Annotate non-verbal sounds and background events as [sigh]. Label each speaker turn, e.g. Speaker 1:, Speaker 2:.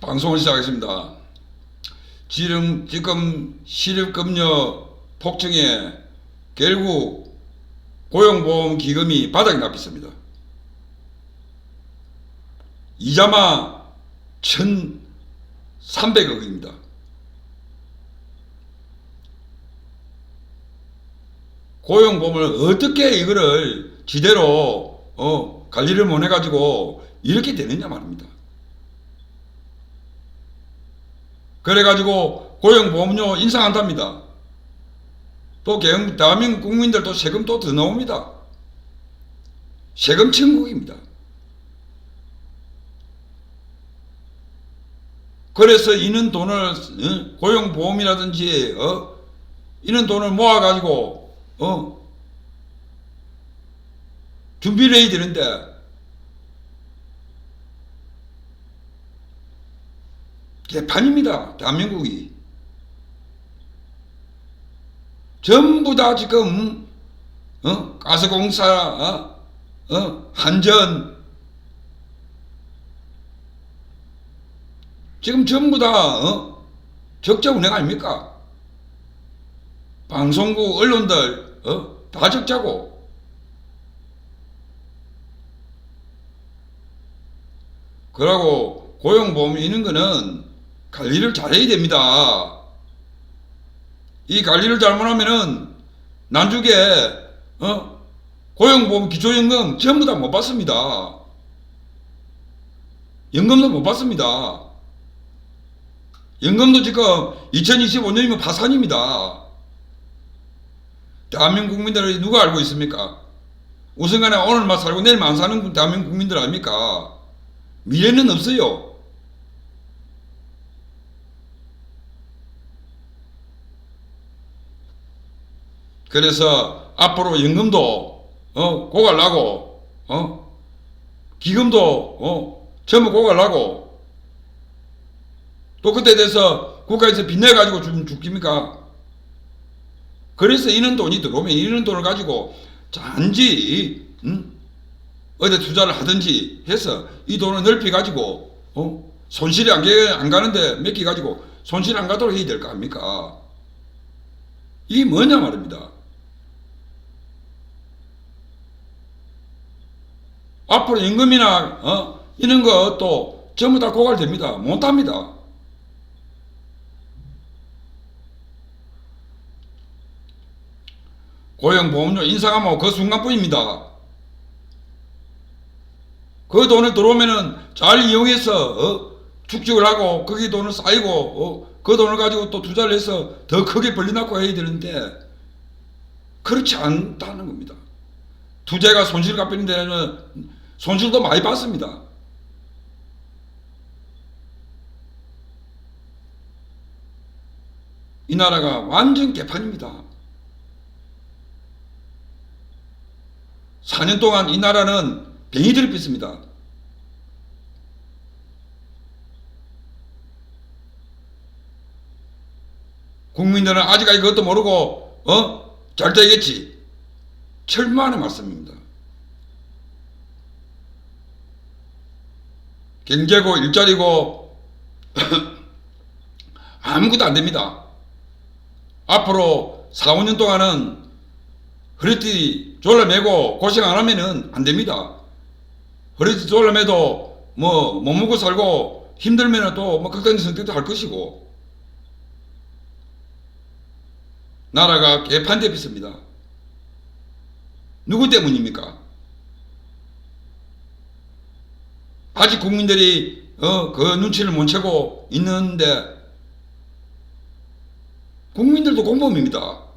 Speaker 1: 방송을 시작하겠습니다. 지금, 지금 실업급여 폭증에 결국 고용보험 기금이 바닥에 납있습니다. 이자마 1,300억입니다. 고용보험을 어떻게 이거를 지대로 어, 관리를 못 해가지고 이렇게 되느냐 말입니다. 그래가지고 고용보험료 인상한답니다. 또 개- 대한민국 국민들 또 세금 또 더 나옵니다. 세금 천국입니다. 그래서 이는 돈을 어, 고용보험이라든지 어, 이는 돈을 모아가지고 어, 준비를 해야 되는데 개판입니다. 대한민국이. 전부 다 지금 어? 가스공사, 어? 어? 한전 지금 전부 다 어? 적자 운행 아닙니까? 방송국 언론들 어? 다 적자고 그러고 고용보험 있는 거는 관리를 잘해야 됩니다. 이 관리를 잘못하면은 난중에 어? 고용보험 기초연금 전부 다 못 받습니다. 연금도 못 받습니다. 연금도 지금 2025년이면 파산입니다. 대한민국 국민들이 누가 알고 있습니까? 우선간에 오늘만 살고 내일만 안 사는 대한민국 국민들 아닙니까? 미래는 없어요. 그래서 앞으로 연금도 어 고갈라고 어 기금도 어 전부 고갈라고 또 그때 돼서 국가에서 빚내 가지고 좀 죽깁니까? 그래서 이런 돈이 들어오면 이런 돈을 가지고 단지 음? 어디 투자를 하든지 해서 이 돈을 넓히 가지고 어? 손실이 안, 게- 안 가는데 맡기 가지고 손실 안 가도록 해야 될 거 아닙니까? 이게 뭐냐 말입니다. 앞으로 임금이나 어? 이런 것도 전부 다 고갈됩니다. 못합니다. 고용보험료 인상하면 그 순간뿐입니다. 그 돈을 들어오면은 잘 이용해서 어? 축적을 하고 거기 돈을 쌓이고 어? 그 돈을 가지고 또 투자를 해서 더 크게 벌려놓고 해야 되는데 그렇지 않다는 겁니다. 투자가 손실 갚는 데는 손실도 많이 받습니다. 이 나라가 완전 개판입니다. 4년 동안 이 나라는 병이들이 빚습니다. 국민들은 아직까지 그것도 모르고 어? 잘 되겠지. 철만의 말씀입니다. 경제고 일자리고 [laughs] 아무것도 안 됩니다. 앞으로 4, 5년 동안은 허리띠 졸라매고 고생 안 하면은 안 됩니다. 허리띠 졸라매도 뭐 못 먹고 살고 힘들면은 또뭐 극단적 선택도 할 것이고 나라가 개판돼 있습니다. 누구 때문입니까? 아직 국민들이 어, 그 눈치를 못 채고 있는데 국민들도 공범입니다.